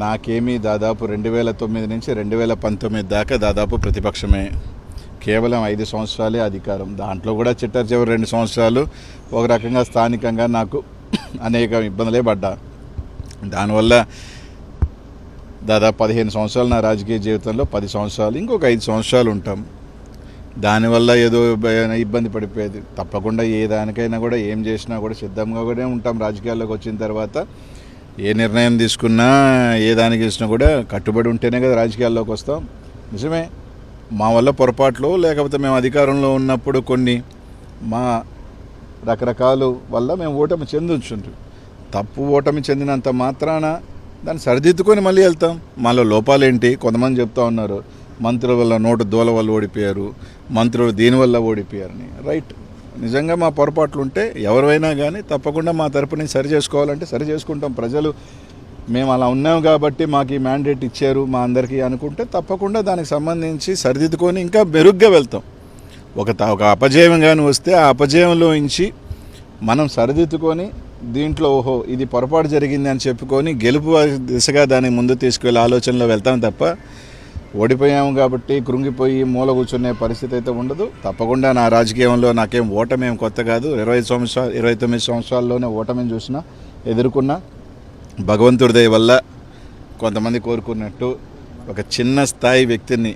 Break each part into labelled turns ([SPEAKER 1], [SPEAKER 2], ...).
[SPEAKER 1] నాకేమీ దాదాపు రెండు వేల తొమ్మిది నుంచి రెండు వేల పంతొమ్మిది దాకా దాదాపు ప్రతిపక్షమే. కేవలం ఐదు సంవత్సరాలే అధికారం. దాంట్లో కూడా చిట్టర్ చివరి రెండు సంవత్సరాలు ఒక రకంగా స్థానికంగా నాకు అనేక ఇబ్బందులే పడ్డా. దానివల్ల దాదాపు పదిహేను సంవత్సరాలు నా రాజకీయ జీవితంలో పది సంవత్సరాలు ఇంకొక ఐదు సంవత్సరాలు ఉంటాం. దానివల్ల ఏదో ఇబ్బంది పడిపోయేది. తప్పకుండా ఏ దానికైనా కూడా ఏం చేసినా కూడా సిద్ధంగా కూడా ఉంటాం. రాజకీయాల్లోకి వచ్చిన తర్వాత ఏ నిర్ణయం తీసుకున్నా ఏ దానికి ఇచ్చినా కూడా కట్టుబడి ఉంటేనే కదా రాజకీయాల్లోకి వస్తాం. నిజమే. మా వల్ల పొరపాట్లు లేకపోతే మేము అధికారంలో ఉన్నప్పుడు కొన్ని మా రకరకాలు వల్ల మేము ఓటమి చెందుంచుంటాం తప్పు ఓటమి చెందినంత మాత్రాన దాన్ని సరిదిద్దుకొని మళ్ళీ వెళ్తాం. మాలో లోపాలేంటి? కొంతమంది చెప్తా ఉన్నారు మంత్రుల వల్ల నోటు దూల వల్ల ఓడిపోయారు మంత్రులు దీనివల్ల ఓడిపోయారని. రైట్. నిజంగా మా పొరపాట్లు ఉంటే ఎవరైనా కానీ తప్పకుండా మా తరపున సరి చేసుకోవాలంటే సరి చేసుకుంటాం. ప్రజలు మేము అలా ఉన్నాం కాబట్టి మాకు ఈ మ్యాండేట్ ఇచ్చారు మా అందరికీ అనుకుంటే తప్పకుండా దానికి సంబంధించి సరిదిద్దుకొని ఇంకా మెరుగ్గా వెళ్తాం. ఒక ఒక అపజయం కానీ వస్తే ఆ అపజయంలో నుంచి మనం సరిదిద్దుకొని దీంట్లో ఓహో ఇది పొరపాటు జరిగింది అని చెప్పుకొని గెలుపు దిశగా దాన్ని ముందు తీసుకువెళ్ళే ఆలోచనలో వెళ్తాం తప్ప ఓడిపోయాము కాబట్టి కృంగిపోయి మూల కూర్చునే పరిస్థితి అయితే ఉండదు. తప్పకుండా నా రాజకీయంలో నాకేం ఓటమేం కొత్త కాదు. ఇరవై సంవత్సరాలు ఇరవై తొమ్మిది సంవత్సరాల్లోనే ఓటమిని చూసిన ఎదుర్కొన్నా భగవంతుడి దయ వల్ల కొంతమంది కోరుకున్నట్టు ఒక చిన్న స్థాయి వ్యక్తిని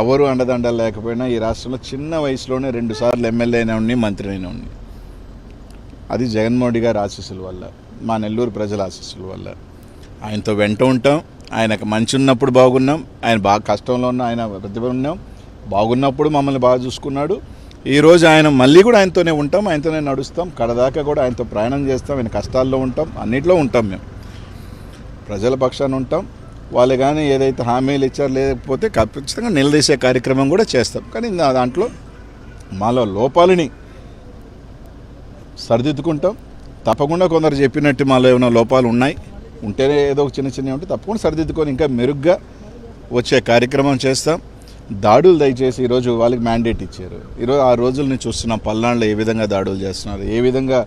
[SPEAKER 1] ఎవరు అండదండలు లేకపోయినా ఈ రాష్ట్రంలో చిన్న వయసులోనే రెండు సార్లు ఎమ్మెల్యే అయినా ఉండి మంత్రి అయినా ఉండి అది జగన్మోహన్ గారి ఆశీస్సుల వల్ల మా నెల్లూరు ప్రజల ఆశీస్సుల వల్ల. ఆయనతో వెంట ఉంటాం. ఆయనకు మంచి ఉన్నప్పుడు బాగున్నాం. ఆయన బాగా కష్టంలో ఉన్న ఆయన ప్రతిభ ఉన్నాం. బాగున్నప్పుడు మమ్మల్ని బాగా చూసుకున్నాడు. ఈరోజు ఆయన మళ్ళీ కూడా ఆయనతోనే ఉంటాం. ఆయనతోనే నడుస్తాం. కడదాకా కూడా ఆయనతో ప్రయాణం చేస్తాం. ఆయన కష్టాల్లో ఉంటాం. అన్నిట్లో ఉంటాం మేము. ప్రజల పక్షాన ఉంటాం. వాళ్ళు కానీ ఏదైతే హామీలు ఇచ్చారు లేకపోతే ఖచ్చితంగా నిలదీసే కార్యక్రమం కూడా చేస్తాం. కానీ నా దాంట్లో మాలో లోపాలని సరిదిద్దుకుంటాం. తప్పకుండా కొందరు చెప్పినట్టు మాలో ఏమైనా లోపాలు ఉన్నాయి? ఉంటేనే ఏదో ఒక చిన్న చిన్న ఉంటే తప్పకుండా సరిదిద్దుకొని ఇంకా మెరుగ్గా వచ్చే కార్యక్రమం చేస్తాం. దాడులు దయచేసి ఈరోజు వాళ్ళకి మ్యాండేట్ ఇచ్చారు. ఈరోజు ఆ రోజుల్ని చూస్తున్నాం. పల్నాడులో ఏ విధంగా దాడులు చేస్తున్నారు? ఏ విధంగా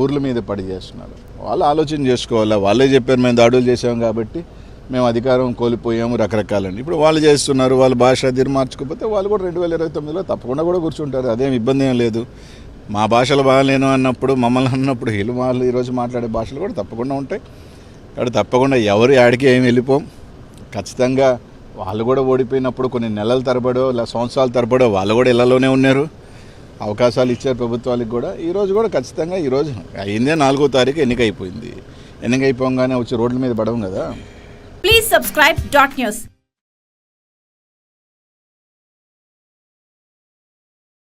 [SPEAKER 1] ఊర్ల మీద పడి చేస్తున్నారు? వాళ్ళు ఆలోచన చేసుకోవాలా? వాళ్ళే చెప్పారు మేము దాడులు చేసాం కాబట్టి మేము అధికారం కోల్పోయాము రకరకాలని. ఇప్పుడు వాళ్ళు చేస్తున్నారు. వాళ్ళ భాష తీరు మార్చుకోకపోతే వాళ్ళు కూడా రెండు వేల ఇరవై తొమ్మిదిలో తప్పకుండా కూడా కూర్చుంటారు. అదేం ఇబ్బంది ఏం లేదు. మా భాషలు బాగాలేను అన్నప్పుడు మమ్మల్ని అన్నప్పుడు వీళ్ళు వాళ్ళు ఈరోజు మాట్లాడే భాషలు కూడా తప్పకుండా ఉంటాయి. కాబట్టి తప్పకుండా ఎవరు ఆడికి ఏమి వెళ్ళిపోం. ఖచ్చితంగా వాళ్ళు కూడా ఓడిపోయినప్పుడు కొన్ని నెలల తరబడో ఇలా సంవత్సరాల తరబడో వాళ్ళు కూడా ఇళ్ళలోనే ఉన్నారు. అవకాశాలు ఇచ్చారు ప్రభుత్వాలకు కూడా ఈరోజు కూడా ఖచ్చితంగా ఈరోజు అయిందే నాలుగో తారీఖు ఎన్నిక అయిపోయింది ఎన్నిక అయిపోగానే వచ్చి రోడ్ల మీద పడవం కదా.
[SPEAKER 2] Please subscribe dot news